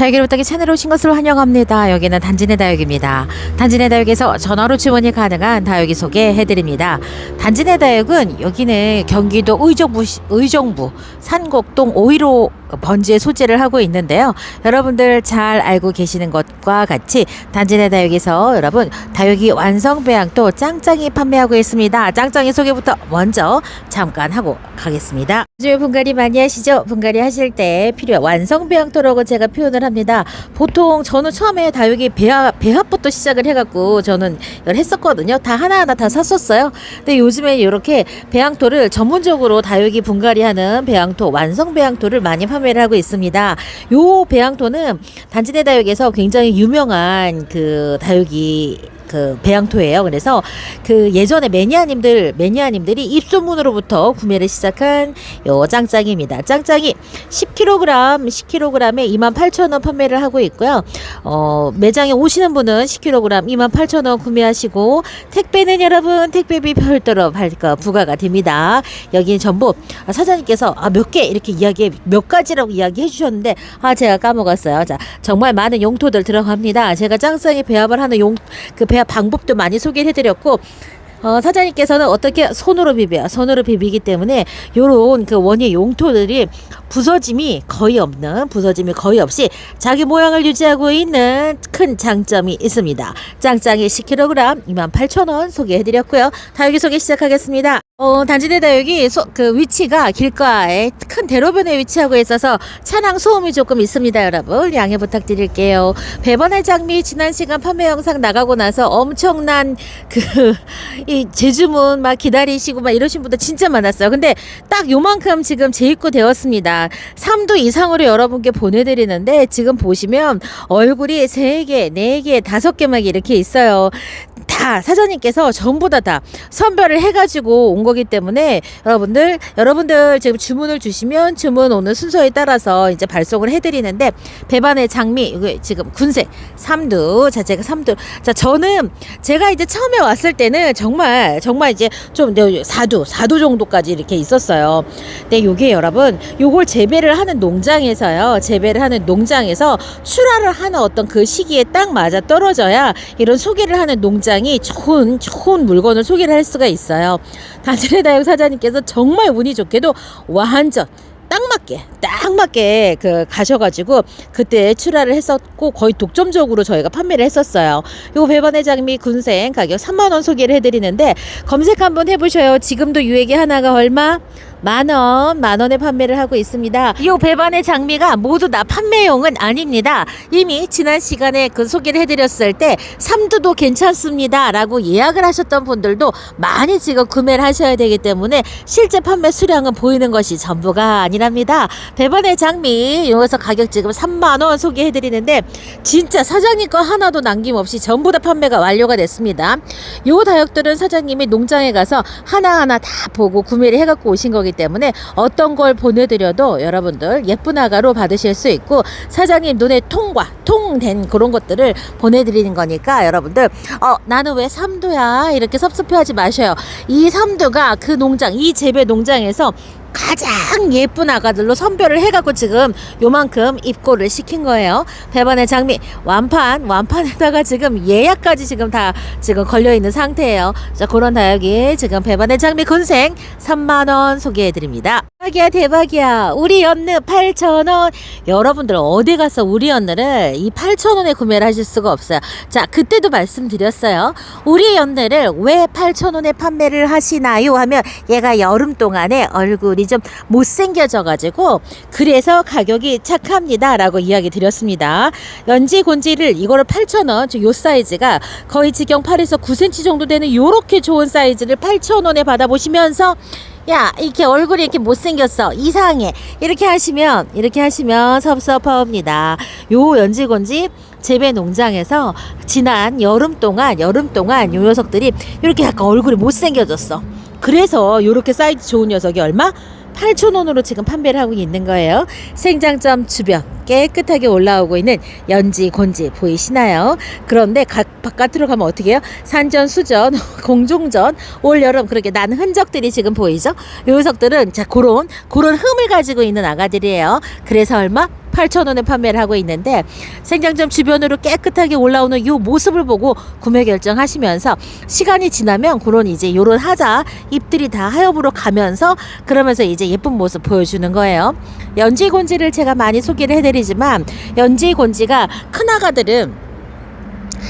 다육이를 부탁에 채널에 오신 것을 환영합니다. 여기는 단진의 다육입니다. 단진의 다육에서 전화로 주문이 가능한 다육이 소개해드립니다. 단진의 다육은 여기는 경기도 의정부, 시- 의정부 산곡동 515 번지에 소재를 하고 있는데요. 여러분들 잘 알고 계시는 것과 같이 단진의 다육에서 여러분 다육이 완성 배양토 짱짱이 판매하고 있습니다. 짱짱이 소개부터 먼저 잠깐 하고 가겠습니다. 요즘에 분갈이 많이 하시죠? 분갈이 하실 때 필요한 완성 배양토라고 제가 표현을 합니다. 보통 저는 처음에 다육이 배합, 배합부터 시작을 해갖고 저는 했었거든요. 다 하나하나 다 샀었어요. 근데 요즘에 이렇게 배양토를 전문적으로 다육이 분갈이 하는 배양토, 완성 배양토를 많이 판매 를 하고 있습니다. 요 배양토는 단지내 다육에서 굉장히 유명한 그 다육이 그 배양토예요. 그래서 그 예전에 매니아님들 매니아님들이 입소문으로부터 구매를 시작한 요 짱짱입니다. 짱짱이 10kg 10kg에 28,000원 판매를 하고 있고요. 어, 매장에 오시는 분은 10kg 28,000원 구매하시고 택배는 여러분 택배비 별도로 발- 그 부과가 됩니다. 여기는 전부 아, 사장님께서 아, 몇 개 이렇게 이야기 몇 가지 라고 이야기해 주셨는데 아 제가 까먹었어요. 자 정말 많은 용토들 들어갑니다. 제가 짱짱이 배합을 하는 용 그 배합 방법도 많이 소개를 해드렸고 어, 사장님께서는 어떻게 손으로 비벼요. 손으로 비비기 때문에 요런 그 원예 용토들이 부서짐이 거의 없는 부서짐이 거의 없이 자기 모양을 유지하고 있는 큰 장점이 있습니다. 짱짱이 10kg 28,000원 소개해드렸고요. 다육이 소개 시작하겠습니다. 어, 단지대 다육이 소, 그 위치가 길가에 큰 대로변에 위치하고 있어서 차량 소음이 조금 있습니다, 여러분. 양해 부탁드릴게요. 배번의 장미 지난 시간 판매 영상 나가고 나서 엄청난 그 이 제주문 막 기다리시고 막 이러신 분들 진짜 많았어요. 근데 딱 요만큼 지금 재입고 되었습니다. 3도 이상으로 여러분께 보내드리는데 지금 보시면 얼굴이 3개, 4개, 5개 막 이렇게 있어요. 다 사장님께서 전부 다 다 선별을 해가지고 온 거기 때문에 여러분들 여러분들 지금 주문을 주시면 주문 오는 순서에 따라서 이제 발송을 해드리는데 배반의 장미 이거 지금 군색 삼두 자 제가 삼두 자 저는 제가 이제 처음에 왔을 때는 정말 정말 이제 좀 사두 사두 정도까지 이렇게 있었어요. 근데 요게 여러분 요걸 재배를 하는 농장에서요 재배를 하는 농장에서 출하를 하는 어떤 그 시기에 딱 맞아 떨어져야 이런 소개를 하는 농장 이 좋은 좋은 물건을 소개를 할 수가 있어요. 단체의 다육 사장님께서 정말 운이 좋게도 완전 딱 맞게 딱 맞게 그 가셔가지고 그때 출하를 했었고 거의 독점적으로 저희가 판매를 했었어요. 요 배반의 장미 군생 가격 3만 원 소개를 해드리는데 검색 한번 해보셔요. 지금도 유액이 하나가 얼마? 만 원, 만 원에 판매를 하고 있습니다. 이 배반의 장미가 모두 다 판매용은 아닙니다. 이미 지난 시간에 그 소개를 해드렸을 때 삼두도 괜찮습니다. 라고 예약을 하셨던 분들도 많이 지금 구매를 하셔야 되기 때문에 실제 판매 수량은 보이는 것이 전부가 아니랍니다. 배반의 장미, 여기서 가격 지금 3만원 소개해드리는데 진짜 사장님 거 하나도 남김없이 전부 다 판매가 완료가 됐습니다. 요 다육들은 사장님이 농장에 가서 하나하나 다 보고 구매를 해갖고 오신 거기 때문에 어떤 걸 보내드려도 여러분들 예쁜 아가로 받으실 수 있고 사장님 눈에 통과 통된 그런 것들을 보내드리는 거니까 여러분들 어 나는 왜 삼두야? 이렇게 섭섭해하지 마셔요. 이 삼두가 그 농장 이 재배 농장에서 가장 예쁜 아가들로 선별을 해갖고 지금 요만큼 입고를 시킨 거예요. 배반의 장미 완판 완판에다가 지금 예약까지 지금 다 지금 걸려 있는 상태예요. 자 그런 다육이 지금 배반의 장미 군생 3만 원 소개해드립니다. 대박이야 대박이야. 우리 연느 8,000원. 여러분들 어디 가서 우리 연느를 이 8,000원에 구매를 하실 수가 없어요. 자 그때도 말씀드렸어요. 우리 연느를 왜 8,000원에 판매를 하시나요? 하면 얘가 여름 동안에 얼굴이 좀 못생겨져 가지고 그래서 가격이 착합니다 라고 이야기 드렸습니다. 연지 곤지를 이거를 8,000원 저요 사이즈가 거의 지경 8에서 9cm 정도 되는 요렇게 좋은 사이즈를 8,000원에 받아보시면서 야 이렇게 얼굴이 이렇게 못생겼어. 이상해. 이렇게 하시면 이렇게 하시면 섭섭합니다. 요 연지곤지 재배 농장에서 지난 여름 동안 여름 동안 요 녀석들이 이렇게 약간 얼굴이 못생겨졌어. 그래서 요렇게 사이즈 좋은 녀석이 얼마? 8,000원으로 지금 판매를 하고 있는 거예요. 생장점 주변 깨끗하게 올라오고 있는 연지, 곤지 보이시나요? 그런데 가, 바깥으로 가면 어떻게 해요? 산전, 수전, 공종전, 올 여름 그렇게 난 흔적들이 지금 보이죠? 요 녀석들은 자, 그런, 그런 흠을 가지고 있는 아가들이에요. 그래서 얼마? 8,000원에 판매를 하고 있는데 생장점 주변으로 깨끗하게 올라오는 이 모습을 보고 구매 결정하시면서 시간이 지나면 그런 이제 요런 하자 잎들이 다 하엽으로 가면서 그러면서 이제 예쁜 모습 보여주는 거예요. 연지 곤지를 제가 많이 소개를 해드리지만 연지 곤지가 큰 아가들은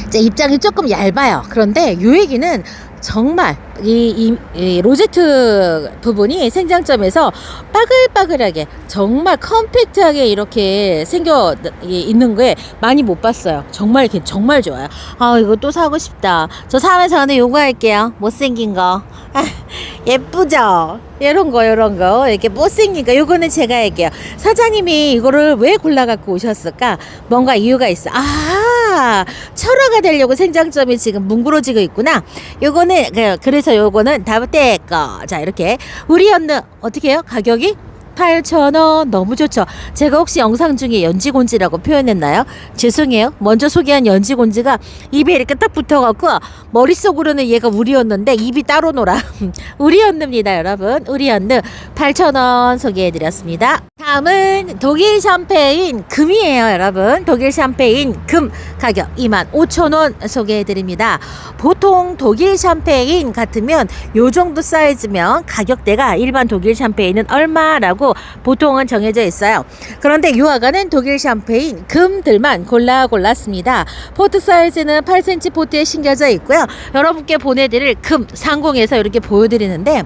이제 입장이 조금 얇아요. 그런데 요 얘기는 정말 이, 이, 이 로제트 부분이 생장점에서 빠글빠글하게 정말 컴팩트하게 이렇게 생겨 이- 있는 게 많이 못 봤어요. 정말 이렇게 정말 좋아요. 아 이거 또 사고 싶다. 저 사면서 저는 요거 할게요. 못생긴 거. 아, 예쁘죠? 이런 거 이런 거 이렇게 못생긴 거 요거는 제가 할게요. 사장님이 이거를 왜 골라 갖고 오셨을까? 뭔가 이유가 있어. 아 철화가 되려고 생장점이 지금 뭉그러지고 있구나. 요거는 그- 요거는 다부때 거. 자 이렇게 우리 언느 어떻게 해요? 가격이 8,000원 너무 좋죠. 제가 혹시 영상 중에 연지곤지라고 표현했나요? 죄송해요. 먼저 소개한 연지곤지가 입에 이렇게 딱 붙어갖고 머릿속으로는 얘가 우리였는데 입이 따로 놀아. 우리였느입니다, 여러분. 우리였느 8,000원 소개해드렸습니다. 다음은 독일 샴페인 금이에요, 여러분. 독일 샴페인 금 가격 25,000원 소개해드립니다. 보통 독일 샴페인 같으면 요 정도 사이즈면 가격대가 일반 독일 샴페인은 얼마라고 보통은 정해져 있어요. 그런데 요 아가는 독일 샴페인 금들만 골라 골랐습니다. 포트 사이즈는 8cm 포트에 심겨져 있고요. 여러분께 보내드릴 금 상공에서 이렇게 보여드리는데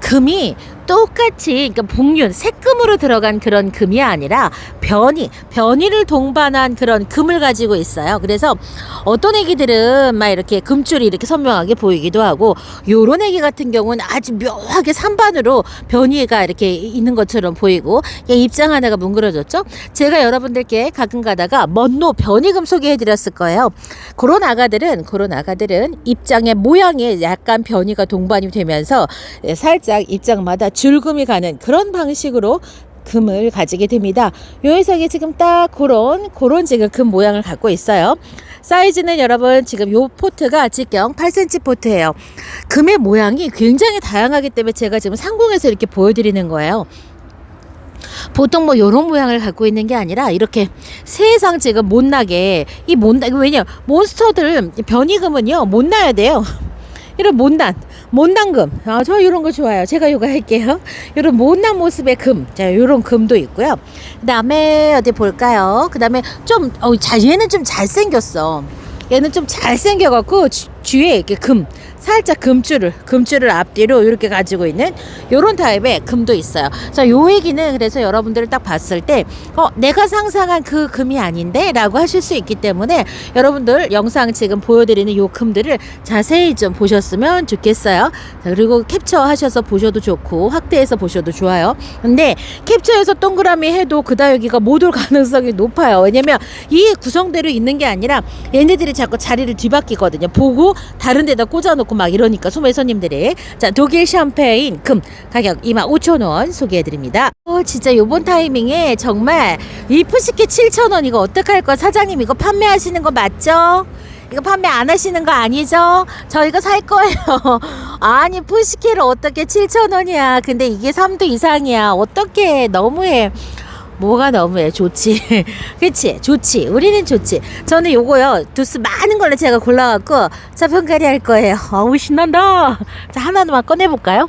금이 똑같이 그러니까 복륜 색금으로 들어간 그런 금이 아니라 변이 변이를 동반한 그런 금을 가지고 있어요. 그래서 어떤 애기들은 막 이렇게 금줄이 이렇게 선명하게 보이기도 하고 요런 애기 같은 경우는 아주 묘하게 산반으로 변이가 이렇게 있는 것처럼 보이고 얘 입장 하나가 뭉그러졌죠. 제가 여러분들께 가끔 가다가 먼노 변이금 소개해드렸을 거예요. 그런 아가들은 그런 아가들은 입장의 모양에 약간 변이가 동반이 되면서 예, 살짝 입장마다 줄금이 가는 그런 방식으로 금을 가지게 됩니다. 요 녀석이 지금 딱 그런 그런 지금 금 모양을 갖고 있어요. 사이즈는 여러분 지금 요 포트가 직경 8cm 포트예요. 금의 모양이 굉장히 다양하기 때문에 제가 지금 상공에서 이렇게 보여드리는 거예요. 보통 뭐 요런 모양을 갖고 있는 게 아니라 이렇게 세상 지금 못나게 이 못나 왜냐 몬스터들 변이금은요 못 나야 돼요. 이런 못난 못난금. 아, 저 이런 거 좋아요. 제가 요거 할게요. 이런 못난 모습의 금 자 요런 금도 있고요. 그 다음에 어디 볼까요? 그 다음에 좀 어, 자, 얘는 좀 잘생겼어. 얘는 좀 잘생겨갖고 주- 뒤에 이렇게 금 살짝 금줄을 금줄을 앞뒤로 이렇게 가지고 있는 요런 타입의 금도 있어요. 자, 요 얘기는 그래서 여러분들을 딱 봤을 때 어, 내가 상상한 그 금이 아닌데라고 하실 수 있기 때문에 여러분들 영상 지금 보여드리는 요 금들을 자세히 좀 보셨으면 좋겠어요. 자, 그리고 캡처하셔서 보셔도 좋고 확대해서 보셔도 좋아요. 근데 캡처해서 동그라미 해도 그다 여기가 못 올 가능성이 높아요. 왜냐면 이 구성대로 있는 게 아니라 얘네들이 자꾸 자리를 뒤바뀌거든요. 보고 다른 데다 꽂아놓고 막 이러니까 소매 손님들이 자 독일 샴페인 금 가격 25,000원 소개해드립니다. 어 진짜 요번 타이밍에 정말 이 푸시케 7,000원 이거 어떡할 거 사장님 이거 판매하시는 거 맞죠? 이거 판매 안 하시는 거 아니죠? 저 이거 살 거예요. 아니 푸시케를 어떻게 7,000원이야. 근데 이게 3도 이상이야. 어떻게 너무해. 뭐가 너무해. 좋지. 그치? 좋지. 우리는 좋지. 저는 요거요. 두스 많은 걸로 제가 골라갖고 자 평가리 할 거예요. 어우 신난다. 자 하나만 꺼내볼까요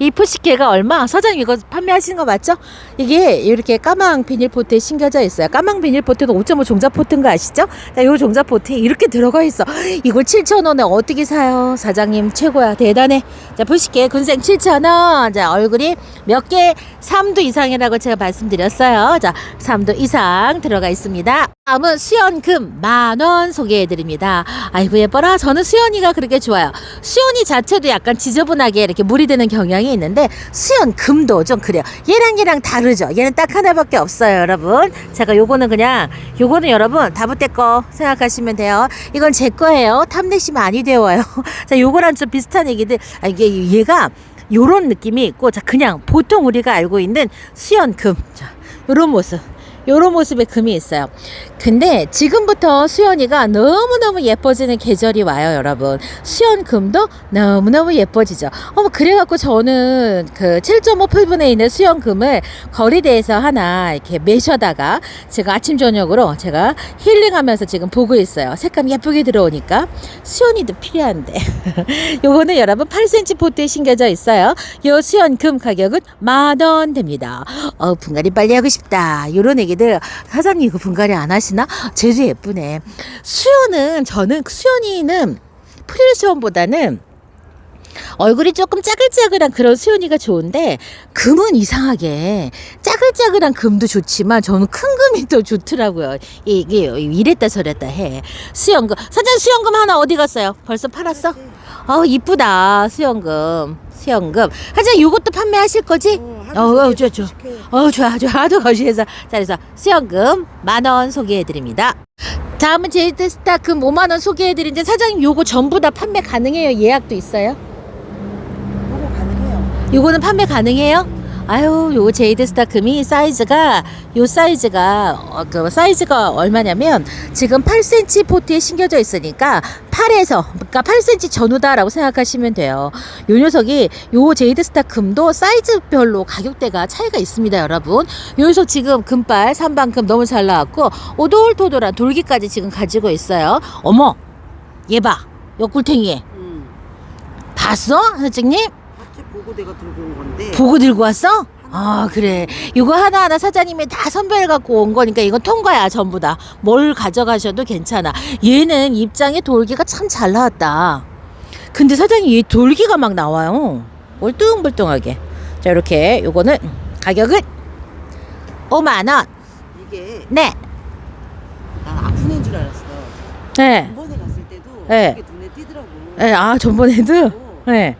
이 푸시케가 얼마? 사장님 이거 판매하시는 거 맞죠? 이게 이렇게 까망 비닐포트에 심겨져 있어요. 까망 비닐포트도 5.5 종자포트인 거 아시죠? 자, 요 종자포트에 이렇게 들어가 있어. 이걸 7,000원에 어떻게 사요? 사장님 최고야. 대단해. 자, 푸시케 군생 7,000원. 자, 얼굴이 몇 개? 3도 이상이라고 제가 말씀드렸어요. 자, 3도 이상 들어가 있습니다. 다음은 수연금 만원 소개해드립니다. 아이고 예뻐라. 저는 수연이가 그렇게 좋아요. 수연이 자체도 약간 지저분하게 이렇게 물이 드는 경향이 있는데 수연 금도 좀 그래요. 얘랑 얘랑 다르죠. 얘는 딱 하나밖에 없어요, 여러분. 제가 요거는 그냥 요거는 여러분 다부때 거 생각하시면 돼요. 이건 제 거예요. 탐내시 많이 되어요. 자, 요거랑 좀 비슷한 얘기들. 아, 이게 얘가 요런 느낌이 있고 자 그냥 보통 우리가 알고 있는 수연금 자 요런 모습 요런 모습의 금이 있어요. 근데 지금부터 수연이가 너무너무 예뻐지는 계절이 와요, 여러분. 수연금도 너무너무 예뻐지죠. 어머, 그래갖고 저는 그 7.5 풀분에 있는 수연금을 거리대에서 하나 이렇게 매셔다가 제가 아침, 저녁으로 제가 힐링하면서 지금 보고 있어요. 색감 예쁘게 들어오니까. 수연이도 필요한데. 요거는 여러분 8cm 포트에 심겨져 있어요. 요 수연금 가격은 만 원 됩니다. 어, 분갈이 빨리 하고 싶다. 요런 얘기 들 사장님 이거 분갈이 안 하시나? 제주 예쁘네. 수연은 저는 수연이는 프릴 수연보다는 얼굴이 조금 짜글짜글한 그런 수연이가 좋은데 금은 이상하게 짜글짜글한 금도 좋지만 저는 큰 금이 더 좋더라고요. 이게 이랬다 저랬다 해. 수연금 사장 수연금 하나 어디 갔어요? 벌써 팔았어? 어 이쁘다 수연금 수연금. 사장 요것도 판매하실 거지? 어, 어, 좋아, 좋아. 어, 좋아, 좋아. 아주 거시해서. 자, 그래서 수연금 만 원 소개해드립니다. 다음은 제이드 스타 금 5만 원 소개해드리는데 사장님 요거 전부 다 판매 가능해요? 예약도 있어요? 요거 가능해요. 요거는 판매 가능해요? 아유, 요 제이드 스타 금이 사이즈가 요 사이즈가 어, 그 사이즈가 얼마냐면 지금 8cm 포트에 심겨져 있으니까 8에서 그러니까 8cm 전후다라고 생각하시면 돼요. 요 녀석이 요 제이드 스타 금도 사이즈별로 가격대가 차이가 있습니다, 여러분. 요 녀석 지금 금발 3반금 너무 잘 나왔고 오돌토돌한 돌기까지 지금 가지고 있어요. 어머, 얘 봐, 요 꿀탱이 응. 봤어, 사장님? 보고 내가 들고 온 건데. 보고 들고 왔어? 아 그래 이거 하나하나 사장님이 다 선별 갖고 온 거니까 이건 통과야 전부 다 뭘 가져가셔도 괜찮아 얘는 입장에 돌기가 참 잘 나왔다 근데 사장님 얘 돌기가 막 나와요 울뚱불뚱하게 자 이렇게 요거는 가격은 5만원 이게 네 난 아픈 애인 줄 알았어. 네. 이번에 갔을 때도 네. 이게 눈에 띄더라고. 네, 아 전번에도 네.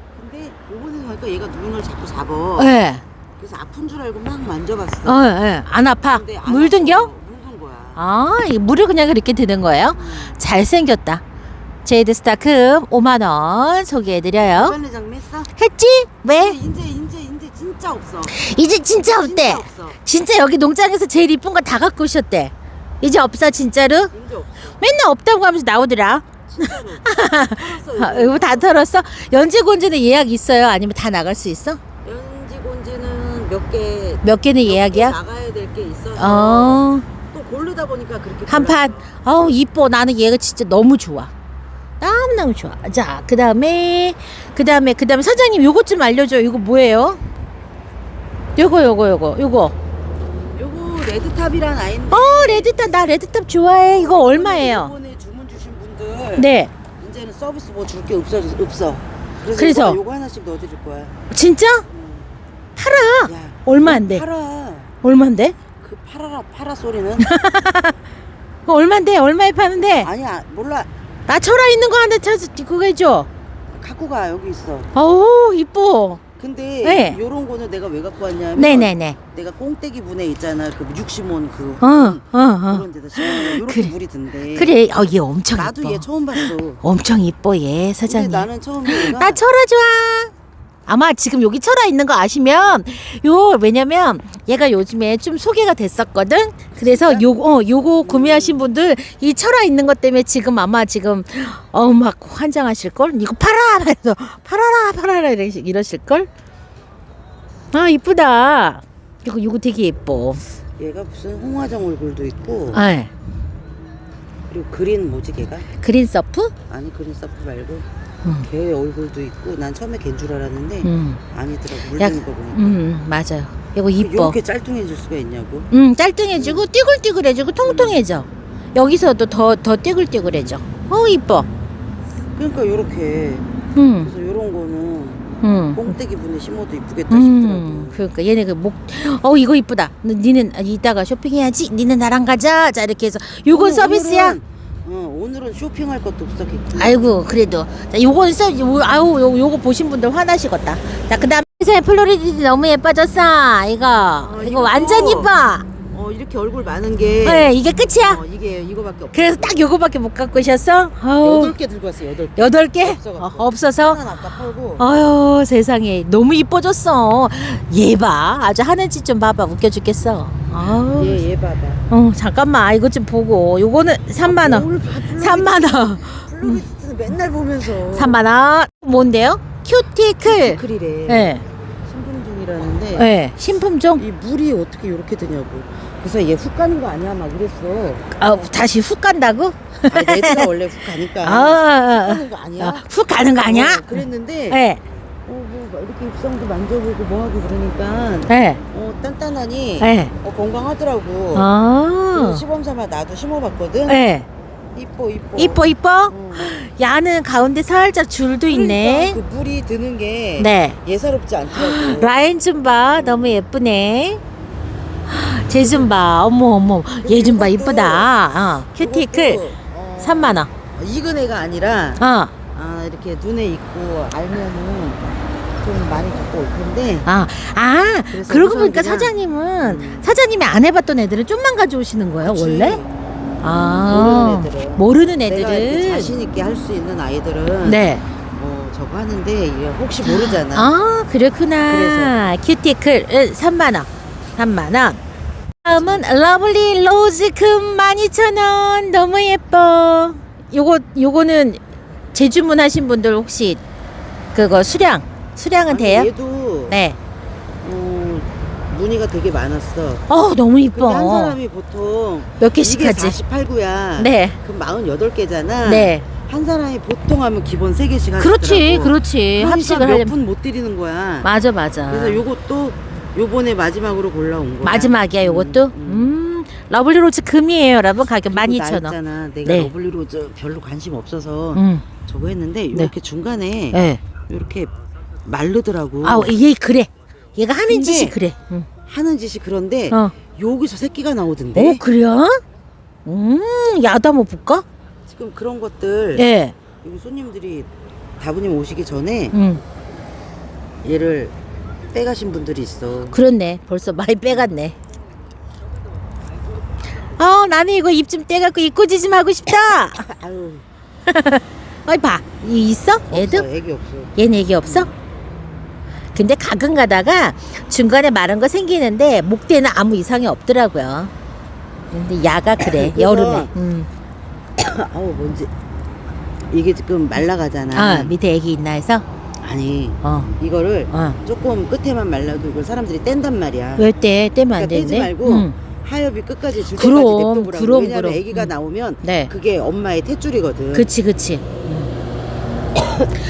가니까 얘가 눈을 자꾸 잡아. 네. 그래서 아픈 줄 알고 막 만져봤어. 어, 네. 안 아파 근데 안 물든겨? 물든 거야. 아, 이 물을 그냥 그렇게 드는 거예요? 음. 잘생겼다. 제이드 스타크 5만 원 소개해드려요. 주변 회장 했어? 했지? 왜? 이제 이제 이제 진짜 없어. 이제 진짜 없대. 진짜 없어. 진짜 여기 농장에서 제일 이쁜 거 다 갖고 오셨대. 이제 없어 진짜로? 이제 없어. 맨날 없다고 하면서 나오더라. 아, 이거. 다 털었어? 연지 곤지는 예약 있어요? 아니면 다 나갈 수 있어? 연지 곤지는 몇 개. 몇 개는 몇 예약이야? 개 나가야 될 게 있어서. 어, 또 고르다 보니까 그렇게. 한 판. 어우 이뻐. 나는 얘가 진짜 너무 좋아. 너무 너무 좋아. 자, 그 다음에 그 다음에 그 다음에 사장님 요것 좀 알려줘. 이거 뭐예요? 요거 요거 요거 요거. 요거 레드탑이란 아이인데. 어 레드탑 나 레드탑 좋아해. 이거 얼마예요? 분들. 네. 이제는 서비스 뭐 줄 게 없어 없어. 그래서, 그래서? 요거, 요거 하나씩 넣어드릴 거야. 진짜? 응. 팔아. 야. 얼마인데? 팔아. 얼마인데? 그 팔아라 팔아 소리는. 얼마인데? 얼마에 파는데? 아니야 몰라. 나 철아 있는 거 하나 찾아 그거 해줘. 갖고 가 여기 있어. 어우 이뻐. 근데 네. 요런 거는 내가 왜 갖고 왔냐면 네네네. 내가 꽁떼기 분에 있잖아 그 60원 그 어, 어, 어. 그런 데다 요렇게 그래. 물이 든대. 그래. 어, 얘 엄청 나도. 얘 처음 봤어. 엄청 이뻐 얘 근데 사장님. 나는 처음에 얘가 나 철아 좋아. 아마 지금 여기 철아 있는 거 아시면 요 왜냐면 얘가 요즘에 좀 소개가 됐었거든. 그래서? 요거 어, 요거 구매하신 분들 이 철아 있는 것 때문에 지금 아마 지금 어 막 환장하실 걸. 이거 팔아 그래서 팔아라 팔아라 이러실 걸. 아 이쁘다. 이거 이거 되게 예뻐. 얘가 무슨 홍화정 얼굴도 있고 아 그리고 그린 뭐지 걔가? 그린 서프? 아니 그린 서프 말고 음. 걔 얼굴도 있고 난 처음에 걔인 줄 알았는데 음, 아니더라고 약- 물드는 거 보니까 음 맞아요. 이거 이뻐. 이렇게 짤뚱해질 수가 있냐고 음, 짤뚱해지고 띠글띠글해지고 통통해져. 여기서도 더 더 띠글띠글해져. 어 이뻐. 그러니까 요렇게 음, 그래서 요런 거는 음, 꽁떼기 분에 심어도 이쁘겠다 싶더라고 음. 그러니까 얘네 그 목, 어 이거 이쁘다. 너- 니는 이따가 쇼핑해야지. 니는 나랑 가자. 자 이렇게 해서 요건 오늘- 서비스야. 오늘은, 어, 오늘은 쇼핑할 것도 걔. 아이고 그래도 자, 요건 서 요, 아우 요, 요거 보신 분들 화나시겠다. 자 그다음 새 플로리디 너무 예뻐졌어. 이거 이거 이거. 완전 이뻐. 어 이렇게 얼굴 많은 게 네, 이게 끝이야. 어, 이게 이거밖에 없어. 그래서 딱 요거밖에 못 갖고 오셨어? 아우, 여덟 개 들고 왔어. 여덟 개. 여덟 개? 없어갖고. 어, 없어서? 하나 아까 팔고. 아유 세상에 너무 이뻐졌어. 얘 봐. 아주 하는 짓 좀 봐봐. 웃겨 죽겠어. 아우. 얘, 얘 봐봐. 어 잠깐만 이거 좀 보고 요거는 3만 원. 뭘 봐, 블루리스트. 3만 원. 블루리스트 맨날 보면서. 3만 원. 뭔데요? 큐티클. 크릴에 예. 신분 중이라는데 예. 신품종. 이 물이 어떻게 이렇게 드냐고. 그래서 얘 훅 가는 거 아니야 막 그랬어. 아, 다시 훅 간다고? 아니, 애들아 원래 훅 가니까. 아, 아, 가는 거 아니야? 아, 훅 가는 거 아니야? 어, 그랬는데 예. 어, 뭐 이렇게 입성도 만져보고 뭐하고 그러니까 예. 어, 단단하니 예. 어, 건강하더라고. 아. 그래서 시범 삼아 나도 심어봤거든. 예. 이뻐 이뻐. 이뻐 이뻐? 어. 야는 가운데 살짝 줄도 있네. 그러니까 그 물이 드는 게 네. 예사롭지 않더라고. 라인 좀 봐. 너무 예쁘네. 쟤 좀 봐. 어머 어머. 얘 좀 봐. 이쁘다. 어. 큐티클 그것도, 어, 3만 원. 익은 애가 아니라 어. 아 이렇게 눈에 익고 알면은 좀 많이 갖고 올 텐데 아, 아, 그래서 그러고 보니까 사장님은 음. 사장님이 안 해봤던 애들을 좀만 가져오시는 거예요, 그치. 원래? 아, 모르는 애들은. 모르는 내가 이렇게 애들은. 자신 있게 할 수 있는 아이들은 네. 뭐 저거 하는데 이게 혹시 모르잖아. 아, 그렇구나. 큐티클 3만 원. 3만 원. 다음은 러블리 로즈 금 12,000원. 너무 예뻐. 요거 요거는 재주문 하신 분들 혹시 그거 수량 수량은 아니, 돼요? 얘도 네. 어, 무늬가 되게 많았어. 어, 너무 근데 이뻐. 한 사람이 보통 몇 개씩 이게 하지? 48구야. 네. 그럼 48개잖아. 네. 한 사람이 보통 하면 기본 3개씩 하시더라고. 그렇지. 그렇지. 합식을 하려면 몇분 못 드리는 거야. 맞아, 맞아. 그래서 요것도 요번에 마지막으로 골라온 거야. 마지막이야, 요것도? 음, 음. 음. 러블리 로즈 금이에요, 여러분. 가격 그리고 나 12,000원. 있잖아. 내가 네. 러블리 로즈 별로 관심 없어서 음. 저거 했는데 이렇게 중간에 네. 이렇게 마르더라고. 아, 얘 그래. 얘가 하는 근데- 짓이 그래. 응. 하는 짓이 그런데 어. 여기서 새끼가 나오던데. 어, 그래요? 음, 야도 한번 볼까? 지금 그런 것들 예. 여기 손님들이 다부님 오시기 전에 음, 얘를 빼가신 분들이 있어. 그렇네. 벌써 많이 빼갔네. 어, 나는 이거 입 좀 떼갖고 입꼬지 좀 하고 싶다. 아유, 어이, 봐. 이 있어? 얘도? 없어, 애기 없어. 얘는 얘기 없어? 근데 가끔 가다가 중간에 마른 거 생기는데 목대는 아무 이상이 없더라고요. 근데 야가 그래 그래서- 여름에. 음. 아우 뭔지 이게 지금 말라가잖아. 아 밑에 애기 있나 해서. 아니 어. 이거를 어. 조금 끝에만 말라도 이걸 사람들이 뗀단 말이야. 왜 떼? 떼면 안 그러니까 떼지 되는데. 말고 음. 하엽이 끝까지 줄 때까지 냅둬보라고. 그럼, 왜냐면 그럼. 아기가 음. 나오면 네. 그게 엄마의 탯줄이거든. 그치 그치. 음.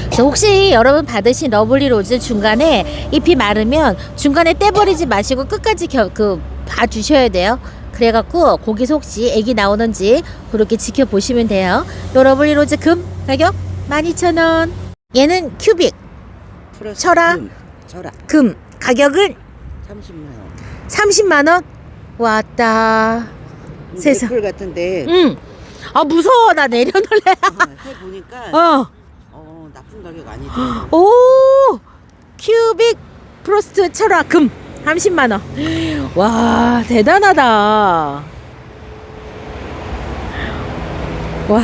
그래서 혹시 여러분 받으신 러블리 로즈 중간에 잎이 마르면 중간에 떼버리지 마시고 끝까지 겨, 그 봐주셔야 돼요. 그래갖고 거기서 혹시 애기 나오는지 그렇게 지켜보시면 돼요. 요 러블리 로즈 금 가격 12,000원. 얘는 큐빅 플러스 철아. 금, 철아 금 가격은 30만 원. 30만 원. 왔다. 세상. 같은데 응. 아 무서워 나 내려놓을래. 해 보니까 어. 어, 나쁜 가격 아니더라고. 오 큐빅 프로스트 철화 금 30만 원. 와 대단하다. 와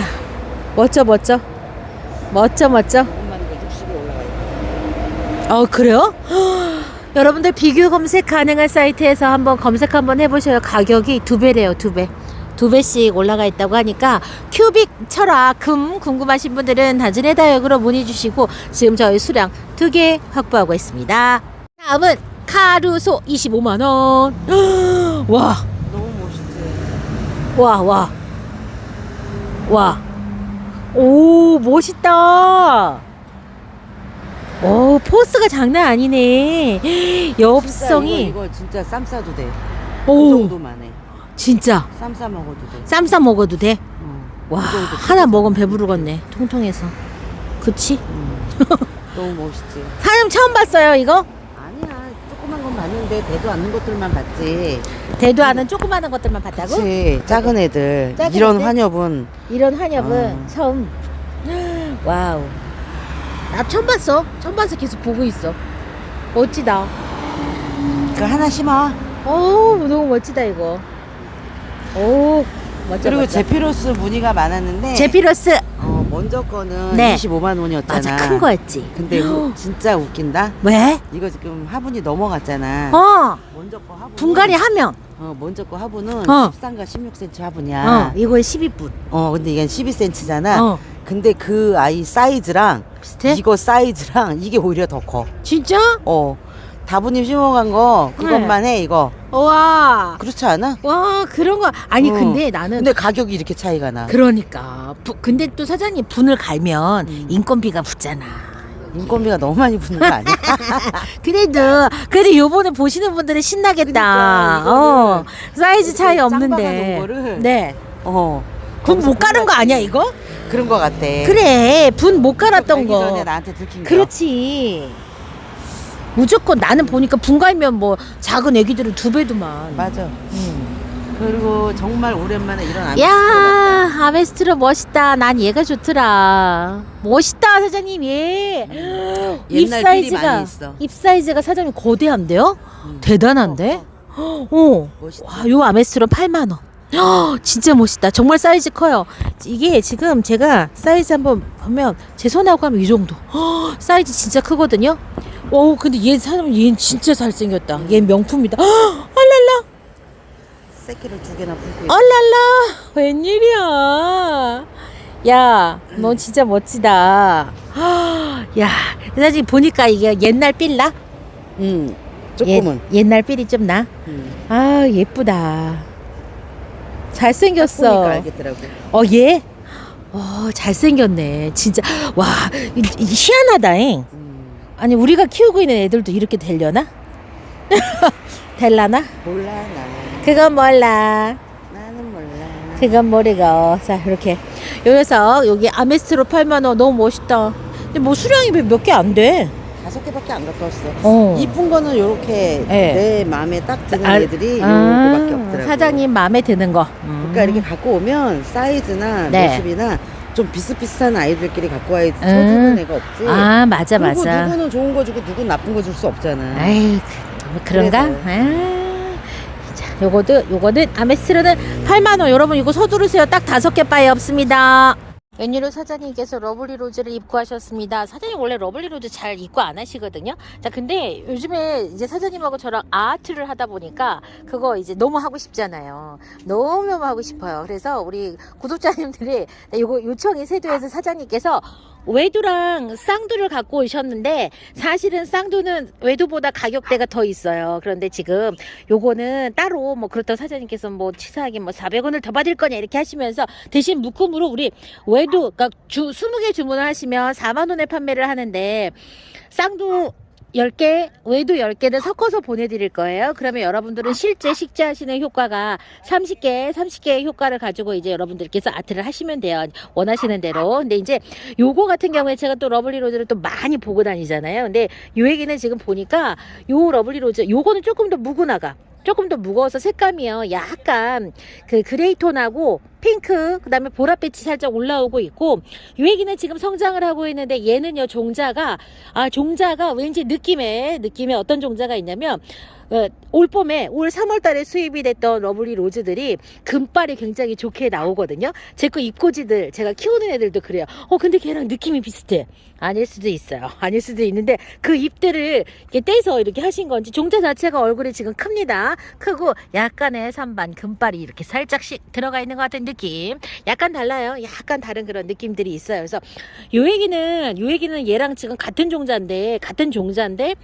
멋져 멋져 멋져 멋져. 엄마는 거 60에 올라가 있고. 어 그래요? 여러분들 비교 검색 가능한 사이트에서 한번 검색 한번 해보셔요. 가격이 두 배래요, 두 배. 두 배씩 올라가 있다고 하니까 큐빅 철학 금 궁금하신 분들은 단순 해다역으로 문의 주시고 지금 저희 수량 두 개 확보하고 있습니다. 다음은 카루소 25만 원. 와, 너무 멋있지. 와, 와, 와. 오, 멋있다. 오, 포스가 장난 아니네. 엽성이. 이거, 이거 진짜 쌈 싸도 돼. 오. 그 정도만 해. 진짜 쌈 싸 먹어도 돼. 쌈 싸 먹어도 돼? 어. 와그 정도 하나 먹으면 배부르겠네 통통해서 그치? 음. 너무 멋있지. 사장님 처음 봤어요 이거? 아니야, 조그만 건 봤는데 대도 않는 것들만 봤지. 대도 않은 조그마한 것들만 봤다고? 그치, 작은 애들. 작은 이런 애들? 환엽은 이런 한엽은 어. 처음 와우 나 처음 봤어 처음 봐서 계속 보고 있어 멋지다 그 하나 심어. 어우 너무 멋지다 이거 오 맞죠 그리고 맞죠. 제피로스 문의가 많았는데 제피러스 어, 먼저 거는 네. 25만 원이었잖아. 맞아 큰 거였지. 근데 이거 진짜 웃긴다. 왜? 이거 지금 화분이 넘어갔잖아. 어 먼저 거 화분 분갈이 하면 어, 먼저 거 화분은 어. 13가 16cm 어 화분이야. 이거에 12분. 어. 근데 이게 12cm잖아. 어 근데 그 아이 사이즈랑 비슷해? 이거 사이즈랑 이게 오히려 더 커. 진짜? 어. 다부님 심어간 거 그것만 해 이거. 와. 그렇지 않아? 와 그런 거 아니 어. 근데 나는 근데 가격이 이렇게 차이가 나. 그러니까 부, 근데 또 사장님 분을 갈면 음. 인건비가 붙잖아. 인건비가 너무 많이 붙는 거 아니야? 그래도 그래도 요번에 보시는 분들은 신나겠다. 그러니까 이거는 어 사이즈 차이 없는데. 거를 네. 어. 분못 가는 거 아니야 이거? 그런 거 같아. 그래 분 못 갈았던 거. 전에 나한테 들킨 거. 그렇지. 무조건 나는 보니까 분 갈면 뭐 작은 애기들은 두 배도만. 맞아. 음. 그리고 정말 오랜만에 이런 아미스 야 아메스트로 멋있다. 난 얘가 좋더라. 멋있다 사장님 얘. 입 옛날 삘이 사이즈가 많이 있어. 입 사이즈가 사장님 거대한데요? 음. 대단한데? 어. 멋있다. 와, 요 아메스트로 8만 원. 헉, 진짜 멋있다. 정말 사이즈 커요. 이게 지금 제가 사이즈 한번 보면 제 손하고 하면 이 정도. 헉, 사이즈 진짜 크거든요. 오, 근데 얘 사람 얘는 진짜 잘생겼다. 얘 명품이다. 헉, 얼랄라, 새끼를 두 개나 품고 있어. 얼랄라, 웬일이야? 야, 너 진짜 멋지다. 헉, 야, 사실 보니까 이게 옛날 삘나? 음. 조금은. 옛, 옛날 삘이 좀 나. 음. 아, 예쁘다. 잘생겼어. 알겠더라고. 어, 얘? 어, 잘생겼네. 진짜. 와, 이, 이 희한하다잉. 음. 아니, 우리가 키우고 있는 애들도 이렇게 되려나? 될라나? 몰라 나는. 그건 몰라. 나는 몰라. 그건 모르고. 자, 이렇게. 요 녀석, 여기 아메스트로 8만원. 너무 멋있다. 근데 뭐 수량이 몇 개 안 돼. 다섯 개밖에 안 갖고 왔어. 어. 이쁜 거는 요렇게 네. 내 마음에 딱 드는 아, 애들이 아, 요거밖에 없더라고. 사장님 마음에 드는 거. 음. 그러니까 이렇게 갖고 오면 사이즈나 네. 모습이나 좀 비슷비슷한 아이들끼리 갖고 와야지 음. 쳐주는 애가 없지. 아, 맞아, 그리고 맞아. 누구는 좋은 거 주고 누구는 나쁜 거 줄 수 없잖아. 아이 그- 그런가? 그래서. 아, 자, 요거도 요거는 아메스로는 8만 원. 여러분 이거 서두르세요. 딱 다섯 개 빠에 없습니다. 웬일로 사장님께서 러블리 로즈를 입고 하셨습니다. 사장님 원래 러블리 로즈 잘 입고 안 하시거든요. 자, 근데 요즘에 이제 사장님하고 저랑 아트를 하다 보니까 그거 이제 너무 하고 싶잖아요. 너무너무 하고 싶어요. 그래서 우리 구독자님들이 요거 요청이 세도에서 사장님께서 외두랑 쌍두를 갖고 오셨는데 사실은 쌍두는 외두보다 가격대가 더 있어요. 그런데 지금 요거는 따로 뭐 그렇다고 사장님께서 뭐 치사하게 뭐 400원을 더 받을 거냐 이렇게 하시면서 대신 묶음으로 우리 외두 그러니까 주 20개 주문을 하시면 4만 원에 판매를 하는데 쌍두 10개, 외두 10개를 섞어서 보내드릴 거예요. 그러면 여러분들은 실제 식재하시는 효과가 30개, 30개의 효과를 가지고 이제 여러분들께서 아트를 하시면 돼요. 원하시는 대로. 근데 이제 요거 같은 경우에 제가 또 러블리 로즈를 또 많이 보고 다니잖아요. 근데 요 얘기는 지금 보니까 요 러블리 로즈, 요거는 조금 더 무구나가. 조금 더 무거워서 색감이요. 약간 그 그레이 톤하고 핑크, 그 다음에 보랏빛이 살짝 올라오고 있고, 요 얘기는 지금 성장을 하고 있는데 얘는요, 종자가, 아, 종자가 왠지 느낌에, 느낌에 어떤 종자가 있냐면, 어, 올 봄에 올 3월 달에 수입이 됐던 러블리 로즈들이 금발이 굉장히 좋게 나오거든요. 제 거 입고지들 제가 키우는 애들도 그래요. 어 근데 걔랑 느낌이 비슷해. 아닐 수도 있어요. 아닐 수도 있는데 그 잎들을 이렇게 떼서 이렇게 하신 건지 종자 자체가 얼굴이 지금 큽니다. 크고 약간의 산반 금발이 이렇게 살짝씩 들어가 있는 것 같은 느낌. 약간 달라요. 약간 다른 그런 느낌들이 있어요. 그래서 요 얘기는 요 얘기는 얘랑 지금 같은 종자인데 같은 종자인데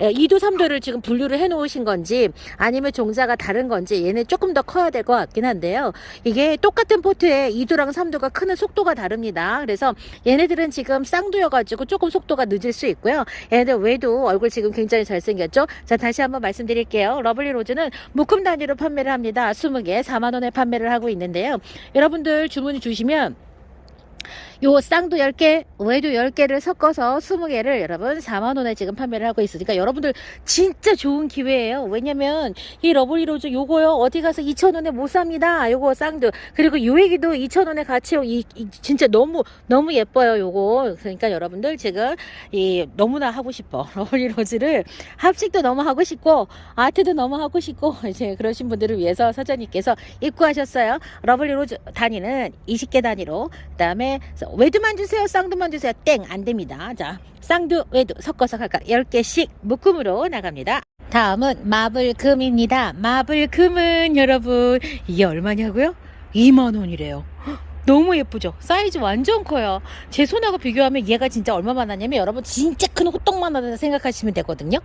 2도 3도를 지금 분류를 해 놓으신 건지 아니면 종자가 다른 건지 얘는 조금 더 커야 될 것 같긴 한데요. 이게 똑같은 포트에 2도랑 3도가 크는 속도가 다릅니다. 그래서 얘네들은 지금 쌍두여가 지고 조금 속도가 늦을 수 있고요. 얘네들 외도 얼굴 지금 굉장히 잘생겼죠? 자, 다시 한번 말씀드릴게요. 러블리 로즈는 묶음 단위로 판매를 합니다. 20개 4만원에 판매를 하고 있는데요. 여러분들 주문이 주시면 요 쌍도 10개, 외도 10개를 섞어서 20개를 여러분 4만원에 지금 판매를 하고 있으니까 여러분들 진짜 좋은 기회예요. 왜냐면 이 러블리 로즈 요거요, 어디 가서 2,000원에 못 삽니다. 요거 쌍도. 그리고 요 애기도 2,000원에 같이, 이, 이 진짜 너무, 너무 예뻐요, 요거. 그러니까 여러분들 지금 이 너무나 하고 싶어. 러블리 로즈를 합식도 너무 하고 싶고, 아트도 너무 하고 싶고, 이제 그러신 분들을 위해서 사장님께서 입고하셨어요. 러블리 로즈 단위는 20개 단위로, 그 다음에 외두만 주세요, 쌍두만 주세요. 땡, 안 됩니다. 자, 쌍두, 외두 섞어서 각각 10개씩 묶음으로 나갑니다. 다음은 마블금입니다. 마블금은 여러분, 이게 얼마냐고요? 2만원이래요. 너무 예쁘죠? 사이즈 완전 커요. 제 손하고 비교하면 얘가 진짜 얼마만 하냐면 여러분 진짜 큰 호떡만 하다 생각하시면 되거든요.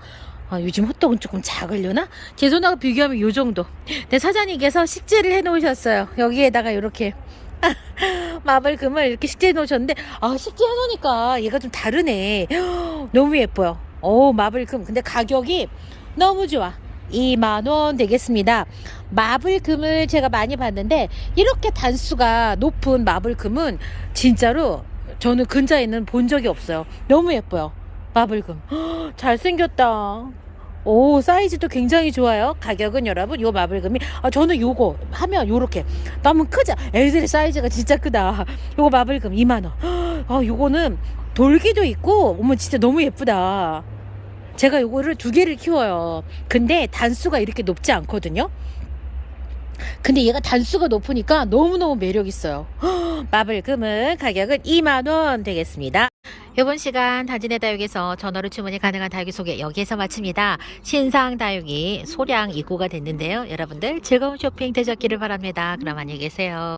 아, 요즘 호떡은 조금 작으려나? 제 손하고 비교하면 요 정도. 내 사장님께서 식재를 해 놓으셨어요. 여기에다가 이렇게 마블 금을 이렇게 식재해 놓으셨는데 아 식재해 놓으니까 얘가 좀 다르네. 너무 예뻐요. 오 마블 금 근데 가격이 너무 좋아. 2만원 되겠습니다. 마블 금을 제가 많이 봤는데 이렇게 단수가 높은 마블 금은 진짜로 저는 근자에는 본 적이 없어요. 너무 예뻐요. 마블금. 헉, 잘생겼다. 오 사이즈도 굉장히 좋아요. 가격은 여러분 요 마블금이 아 저는 요거 하면 요렇게 너무 크죠. 애들의 사이즈가 진짜 크다. 요거 마블금 2만 원. 아 요거는 돌기도 있고 어머 진짜 너무 예쁘다. 제가 요거를 두 개를 키워요. 근데 단수가 이렇게 높지 않거든요. 근데 얘가 단수가 높으니까 너무너무 매력 있어요. 마블 금은 가격은 2만 원 되겠습니다. 이번 시간 단진의 다육에서 전화로 주문이 가능한 다육이 소개 여기에서 마칩니다. 신상 다육이 소량 입고가 됐는데요. 여러분들 즐거운 쇼핑 되셨기를 바랍니다. 그럼 안녕히 계세요.